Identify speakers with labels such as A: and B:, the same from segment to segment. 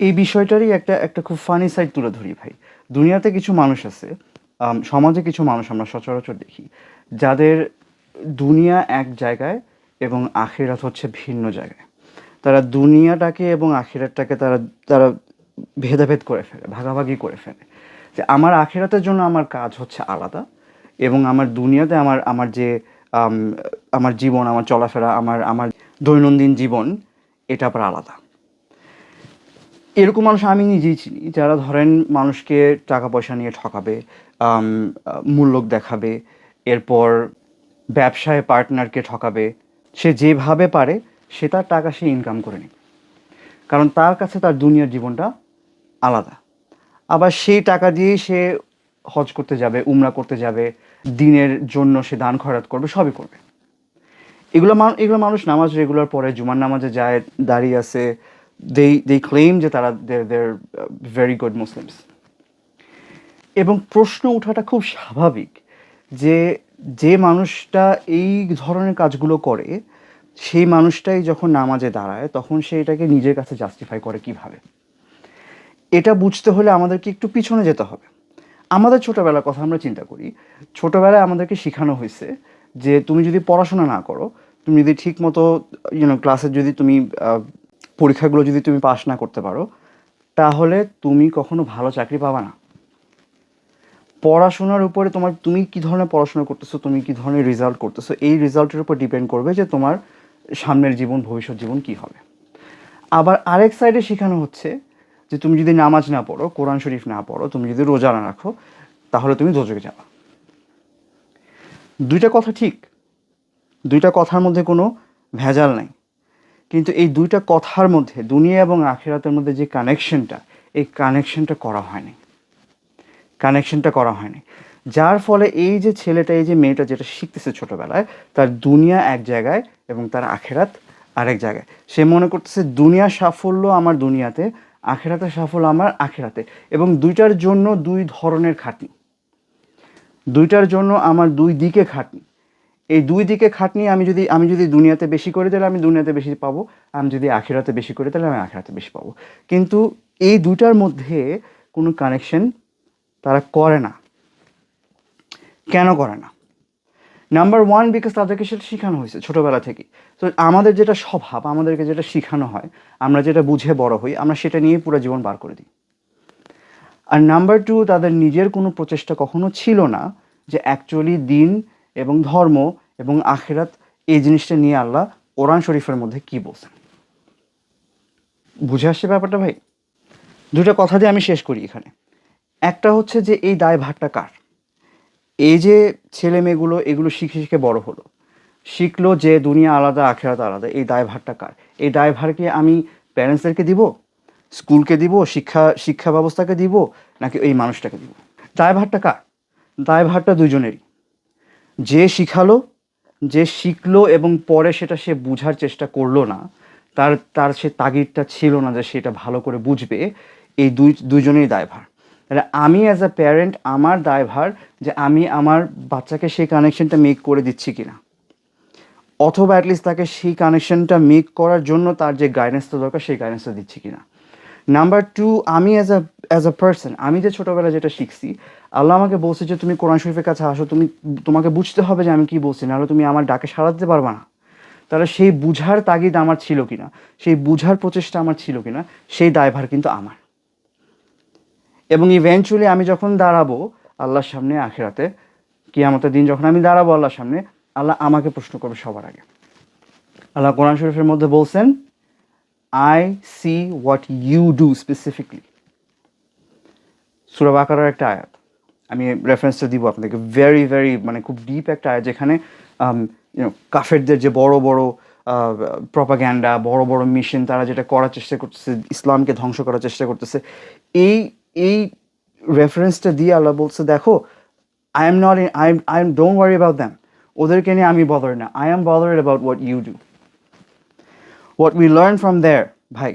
A: এই বিষয়টারই একটা একটা খুব ফানি সাইড তুলে ধরি ভাই। দুনিয়াতে কিছু মানুষ আছে সমাজে কিছু মানুষ আমরা সচরাচর দেখি, যাদের দুনিয়া এক জায়গায় এবং আখিরাত হচ্ছে ভিন্ন জায়গায়। তারা দুনিয়াটাকে এবং আখিরাতটাকে তারা তারা ভেদাভেদ করে ফেলে, ভাগাভাগি করে ফেলে। যে আমার আখিরাতের জন্য আমার কাজ হচ্ছে আলাদা এবং আমার দুনিয়াতে আমার আমার যে আমার জীবন, আমার চলাফেরা, আমার আমার দৈনন্দিন জীবন, এটা আবার আলাদা। এরকম মানুষ আমি নিজেই চিনি, যারা ধরেন মানুষকে টাকা পয়সা নিয়ে ঠকাবে মূল্যক দেখাবে, এরপর ব্যবসায় পার্টনারকে ঠকাবে, সে যেভাবে পারে, সে তার টাকা সে ইনকাম করে নেবে কারণ তার কাছে তার দুনিয়ার জীবনটা আলাদা। আবার সেই টাকা দিয়েই সে হজ করতে যাবে, উমরা করতে যাবে, দিনের জন্য সে দান খয়রাত করবে, সবই করবে। এগুলো এগুলো মানুষ নামাজ রেগুলার পরে জুমার নামাজে যায়, দাঁড়িয়ে আছে দে দে ক্লেম যে তারা they're they're very good Muslims এবং প্রশ্ন ওঠাটা খুব স্বাভাবিক যে যে মানুষটা এই ধরনের কাজগুলো করে, সেই মানুষটাই যখন নামাজে দাঁড়ায়, তখন সে এটাকে নিজের কাছে জাস্টিফাই করে কীভাবে? এটা বুঝতে হলে আমাদেরকে একটু পিছনে যেতে হবে। আমাদের ছোটোবেলার কথা আমরা চিন্তা করি। ছোটোবেলায় আমাদেরকে শেখানো হয়েছে যে, তুমি যদি পড়াশোনা না করো, তুমি যদি ঠিক মতো ইউনো ক্লাসে যদি তুমি পরীক্ষাগুলো যদি তুমি পাশ না করতে পারো, তাহলে তুমি কখনো ভালো চাকরি পাবা না। পড়াশোনার উপরে তোমার, তুমি কি ধরনের পড়াশোনা করতেছো, তুমি কি ধরনের রেজাল্ট করতেছো, এই রেজাল্টের উপর ডিপেন্ড করবে যে তোমার সামনের জীবন, ভবিষ্যৎ জীবন কি হবে। আবার আরেক সাইডে শেখানো হচ্ছে যে তুমি যদি নামাজ না পড়ো, কোরআন শরীফ না পড়ো, তুমি যদি রোজা না রাখো, তাহলে তুমি দোজকে যাবা। দুইটা কথা ঠিক, দুইটা কথার মধ্যে কোনো ভেজাল নাই। কিন্তু এই দুইটা কথার মধ্যে, দুনিয়া এবং আখেরাতের মধ্যে যে কানেকশনটা এই কানেকশনটা করা হয়নি। কানেকশনটা করা হয়নি। যার ফলে এই যে ছেলেটা, এই যে মেয়েটা যেটা শিখতেছে ছোটোবেলায়, তার দুনিয়া এক জায়গায় এবং তার আখেরাত আরেক জায়গায়। সে মনে করতেছে দুনিয়ার সাফল্য আমার দুনিয়াতে, আখেরাতের সাফল্য আমার আখেরাতে। এবং দুইটার জন্য দুই ধরনের খাটনি। দুইটার জন্য আমার দুই দিকে খাটনি। এই দুই দিকে খাটনি, আমি যদি আমি যদি দুনিয়াতে বেশি করে, তাহলে আমি দুনিয়াতে বেশি পাবো। আমি যদি আখেরাতে বেশি করে, তাহলে আমি আখেরাতে বেশি পাবো। কিন্তু এই দুইটার মধ্যে কোনো কানেকশন তারা করে না। কেন করে না? নাম্বার ওয়ান বিকজ তাদেরকে সেটা শেখানো হয়েছে ছোটোবেলা থেকে তো আমাদের যেটা স্বভাব, আমাদেরকে যেটা শেখানো হয়, আমরা যেটা বুঝে বড় হই, আমরা সেটা নিয়ে পুরো জীবন বার করে দিই। আর নাম্বার টু তাদের নিজের কোনো প্রচেষ্টা কখনো ছিল না যে অ্যাকচুয়ালি দিন এবং ধর্ম এবং আখেরাত এই জিনিসটা নিয়ে আল্লাহ কোরআন শরীফের মধ্যে কি বলছেন? বুঝে আসছে ব্যাপারটা ভাই? দুটো কথা দিয়ে আমি শেষ করি এখানে। একটা হচ্ছে যে এই দায়ভারটা কার? এই যে ছেলে মেয়েগুলো এগুলো শিখে শিখে বড় হলো, শিখলো যে দুনিয়া আলাদা, আখেরাত আলাদা, এই দায় দায়ভারটা কার? এই দায়ভারকে আমি প্যারেন্টসদেরকে দিব? স্কুলকে দিব? শিক্ষা শিক্ষা ব্যবস্থাকে দিব? নাকি এই মানুষটাকে দিব? দায় দায়ভারটা কার? দায় দায়ভারটা দুজনেরই যে শিখালো, যে শিখলো এবং পরে সেটা সে বুঝার চেষ্টা করল না, তার তার সে তাগিদটা ছিল না যে সেটা ভালো করে বুঝবে, এই দুই দুজনেরই দায়ভার। তাহলে আমি অ্যাজ আ প্যারেন্ট আমার দায়ভার যে আমি আমার বাচ্চাকে সেই কানেকশনটা মেক করে দিচ্ছি কিনা। অথবা অ্যাটলিস্ট তাকে সেই কানেকশনটা মেক করার জন্য তার যে গাইডেন্সটা দরকার, সেই গাইডেন্সটা দিচ্ছি কিনা। নাম্বার টু আমি as a as a person আমি যে ছোটোবেলায় যেটা শিখছি, আল্লাহ আমাকে বলছে যে তুমি কোরআন শরীফের কাছে আসো, তুমি, তোমাকে বুঝতে হবে যে আমি কি বলছি, নাহলে তুমি আমার ডাকে সাড়া দিতে পারবে না। তাহলে সেই বুঝার তাগিদ আমার ছিল কিনা, সেই বুঝার প্রচেষ্টা আমার ছিল কিনা, সেই দায়ভার কিন্তু আমার। এবং ইভেনচুয়ালি আমি যখন দাঁড়াবো আল্লাহর সামনে আখেরাতে, কিয়ামতের দিন যখন আমি দাঁড়াবো আল্লাহর সামনে, আল্লাহ আমাকে প্রশ্ন করবে সবার আগে। আল্লাহ কোরআন শরীফের মধ্যে বলছেন I see what you do specifically সুরা বাকারার একটা আয়াত। আমি রেফারেন্সটা দিব আপনাদেরকে। ভেরি ভেরি মানে খুব ডিপ একটা আয়াত যেখানে ইউনো কাফেরদের যে বড় বড় প্রপাগ্যান্ডা বড় বড় মিশন তারা যেটা করার চেষ্টা করতেছে, ইসলামকে ধ্বংস করার চেষ্টা করতেছে, এই এই রেফারেন্সটা দিয়ে আল্লাহ বলছে, দেখো I am not I I am don't worry about them ওদেরকে নিয়ে আমি বদার না। I am bother about what you do what we learn from there ভাই,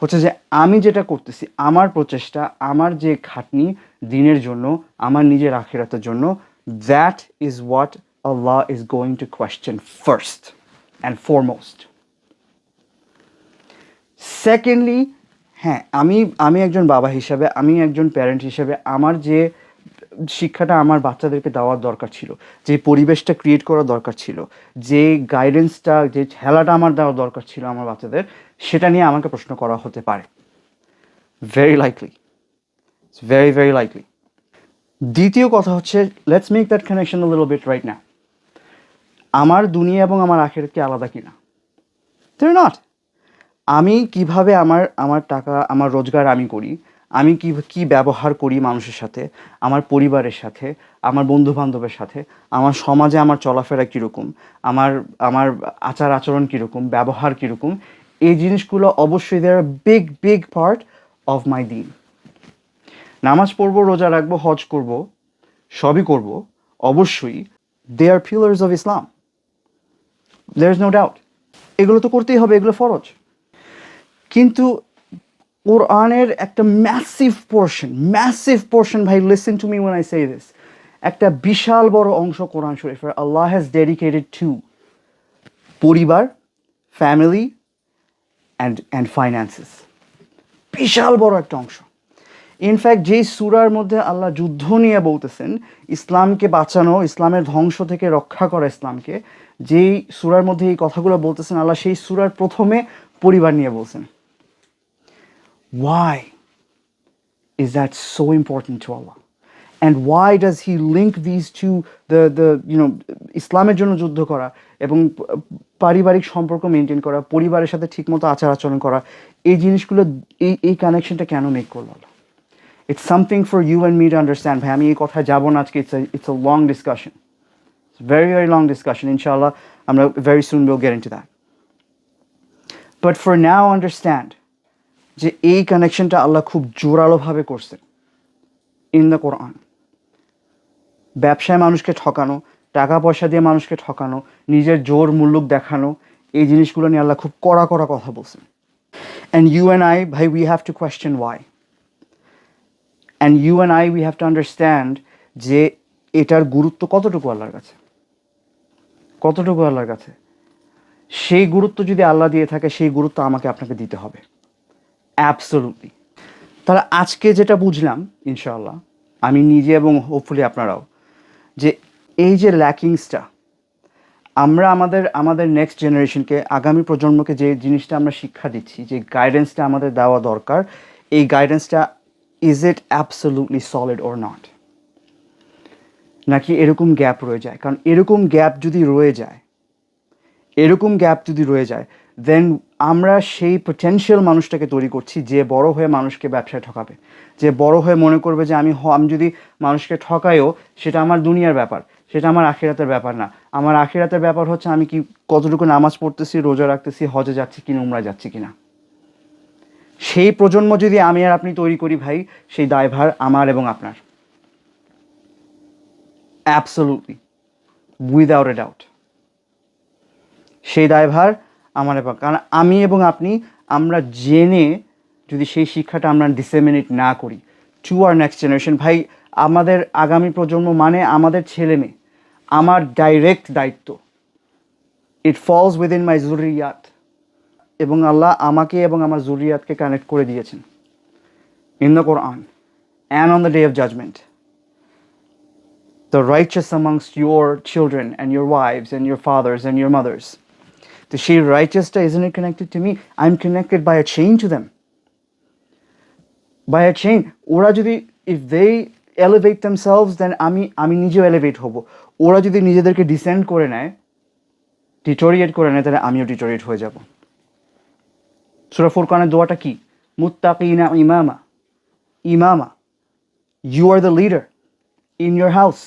A: হচ্ছে যে আমি যেটা করতেছি, আমার প্রচেষ্টা, আমার যে খাটনি দিনের জন্য, আমার নিজের আখিরাতের জন্য that is what Allah is going to question first and foremost secondly হ্যাঁ আমি আমি একজন বাবা হিসাবে, আমি একজন প্যারেন্ট হিসাবে, আমার যে শিক্ষাটা আমার বাচ্চাদেরকে দেওয়ার দরকার ছিল, যে পরিবেশটা ক্রিয়েট করার দরকার ছিল, যে গাইডেন্সটা যে খেলাটা আমার দেওয়ার দরকার ছিল আমার বাচ্চাদের, সেটা নিয়ে আমাকে প্রশ্ন করা হতে পারে। Very likely very very likely দ্বিতীয় কথা হচ্ছে let's make that connection little bit right না আমার দুনিয়া এবং আমার আখের কি আলাদা কিনা? They're নট আমি কীভাবে আমার আমার টাকা, আমার রোজগার আমি করি? আমি কি কি ব্যবহার করি মানুষের সাথে, আমার পরিবারের সাথে, আমার বন্ধু বান্ধবের সাথে, আমার সমাজে আমার চলাফেরা কীরকম, আমার আমার আচার আচরণ কীরকম, ব্যবহার কীরকম, এই জিনিসগুলো অবশ্যই there big big part of my দিন নামাজ পড়ব, রোজা রাখব, হজ করব, সবই করব, অবশ্যই they are pillars of Islam there is no doubt এগুলো তো করতেই হবে, এগুলো ফরজ. কিন্তু কোরআনের একটা ম্যাসিভ পোর্শন ম্যাসিভ পোর্শন ভাই listen to me one I say this একটা বিশাল বড় অংশ কোরআন শরীফের আল্লাহ হ্যাজ ডেডিকেটেড টু পরিবার ফ্যামিলি অ্যান্ড অ্যান্ড ফাইন্যান্সেস বিশাল বড় একটা অংশ। ইনফ্যাক্ট যেই সুরার মধ্যে আল্লাহ যুদ্ধ নিয়ে বলতেছেন, ইসলামকে বাঁচানো, ইসলামের ধ্বংস থেকে রক্ষা করা ইসলামকে, যেই সুরার মধ্যে এই কথাগুলো বলতেছেন, আল্লাহ সেই সুরার প্রথমে পরিবার নিয়ে বলছেন। Why is that so important to Allah? And why does he link these two, the, the you know, ইসলামের জন্য যুদ্ধ করা এবং পারিবারিক সম্পর্ক মেনটেন করা পরিবারের সাথে ঠিকমতো আচার আচরণ করা এই জিনিসগুলো এই এই কানেকশনটা কেন মেক করল it's something for you and me to understand ভাই। আমি এই কথায় যাব না আজকে। It's it's a long discussion very very long discussion ইনশাআল্লাহ আমরা very soon will get into that but for now understand যে এই কানেকশনটা আল্লাহ খুব জোরালোভাবে করছে ইন দ্য কোরআন ব্যবসায় মানুষকে ঠকানো টাকা পয়সা দিয়ে মানুষকে ঠকানো, নিজের জোর মূল্যক দেখানো, এই জিনিসগুলো নিয়ে আল্লাহ খুব কড়া কড়া কথা বলছেন। অ্যান্ড ইউ অ্যান্ড আই ভাই we have to question why and you and I we have to understand যে এটার গুরুত্ব কতটুকু আল্লাহর কাছে। কতটুকু আল্লাহর কাছে। সেই গুরুত্ব যদি আল্লাহ দিয়ে থাকে, সেই গুরুত্ব আমাকে আপনাকে দিতে হবে। অ্যাবসলুটলি তাহলে আজকে যেটা বুঝলাম, ইনশাআল্লাহ, আমি নিজে এবং হোপফুলি আপনারাও, যে এই যে ল্যাকিংসটা আমরা আমাদের আমাদের নেক্সট জেনারেশনকে আগামী প্রজন্মকে যে জিনিসটা আমরা শিক্ষা দিচ্ছি, যে গাইডেন্সটা আমাদের দেওয়া দরকার, এই গাইডেন্সটা is it absolutely solid or not নাকি এরকম গ্যাপ রয়ে যায়? কারণ এরকম গ্যাপ যদি রয়ে যায়, এরকম গ্যাপ যদি রয়ে যায় দেন আমরা সেই পটেনশিয়াল মানুষটাকে তৈরি করছি যে বড় হয়ে মানুষকে ব্যবসায় ঠকাবে, যে বড় হয়ে মনে করবে যে আমি আমি যদি মানুষকে ঠকাইও, সেটা আমার দুনিয়ার ব্যাপার, সেটা আমার আখিরাতের ব্যাপার না। আমার আখিরাতের ব্যাপার হচ্ছে আমি কি কতটুকু নামাজ পড়তেছি, রোজা রাখতেছি, হজে যাচ্ছি কিনা, উমরায় যাচ্ছি কি না সেই প্রজন্ম যদি আমি আর আপনি তৈরি করি ভাই, সেই দায়ভার আমার এবং আপনার। অ্যাবসলুটলি উইদাউট এ ডাউট সেই দায়ভার আমার এবং কারণ আমি এবং আপনি, আমরা জেনে যদি সেই শিক্ষাটা আমরা ডিসেমিনেট না করি টু আর নেক্সট জেনারেশন ভাই, আমাদের আগামী প্রজন্ম মানে আমাদের ছেলে মেয়ে। আমার ডাইরেক্ট দায়িত্ব ইট ফলস উইদিন মাই জুরিয়াত এবং আল্লাহ আমাকে এবং আমার জুরিয়াতকে কানেক্ট করে দিয়েছেন in the Quran and on the day of judgment the righteous amongst your children and your wives and your fathers and your mothers. The she righteousটা isn't it connected to me? I'm connected by a chain to them. By a chain. ওরা যদি if they elevate themselves then আমি আমি নিজেও elevate হব ওরা যদি নিজেদেরকে ডিসেন্ড করে নেয় ডিটোরিয়েট করে নেয় তাহলে আমিও ডিটোরিয়েট হয়ে যাব সুরা ফুরকানের দোয়াটা কি মুত্তাকিনা ইমামা ইমামা you are the leader in your house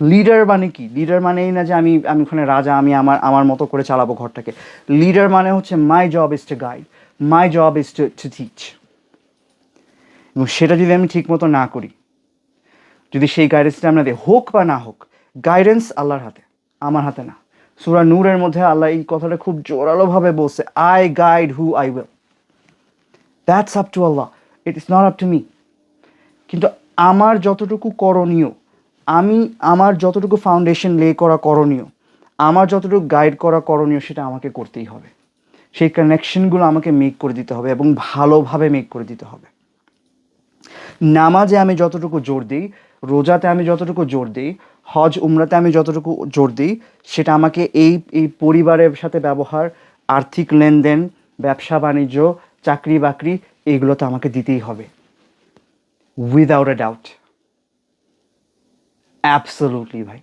A: leader মানে কি? লিডার মানে এই না যে আমি আমি ওখানে রাজা, আমি আমার আমার মতো করে চালাবো ঘরটাকে। লিডার মানে হচ্ছে my job is to guide my job is to to teach এবং সেটা যদি আমি ঠিক মতো না করি, যদি সেই গাইডেন্সটা আমরা দিই, হোক বা না হোক গাইডেন্স আল্লাহর হাতে, আমার হাতে না। সুরা নূরের মধ্যে আল্লাহ এই কথাটা খুব জোরালোভাবে বলছে I guide who I will that's up to Allah it is not up to me কিন্তু আমার যতটুকু করণীয় আমি আমার যতটুকু ফাউন্ডেশন লে করা করণীয়, আমার যতটুকু গাইড করা করণীয় সেটা আমাকে করতেই হবে। সেই কানেকশনগুলো আমাকে মেক করে দিতে হবে এবং ভালোভাবে মেক করে দিতে হবে। নামাজে আমি যতটুকু জোর দিই, রোজাতে আমি যতটুকু জোর দিই, হজ, উমরাতে আমি যতটুকু জোর দিই, সেটা আমাকে এই এই পরিবারের সাথে ব্যবহার, আর্থিক লেনদেন, ব্যবসা, বাণিজ্য চাকরি বাকরি এইগুলোতে আমাকে দিতেই হবে। উইদাউট এ ডাউট অ্যাবসোলুটলি ভাই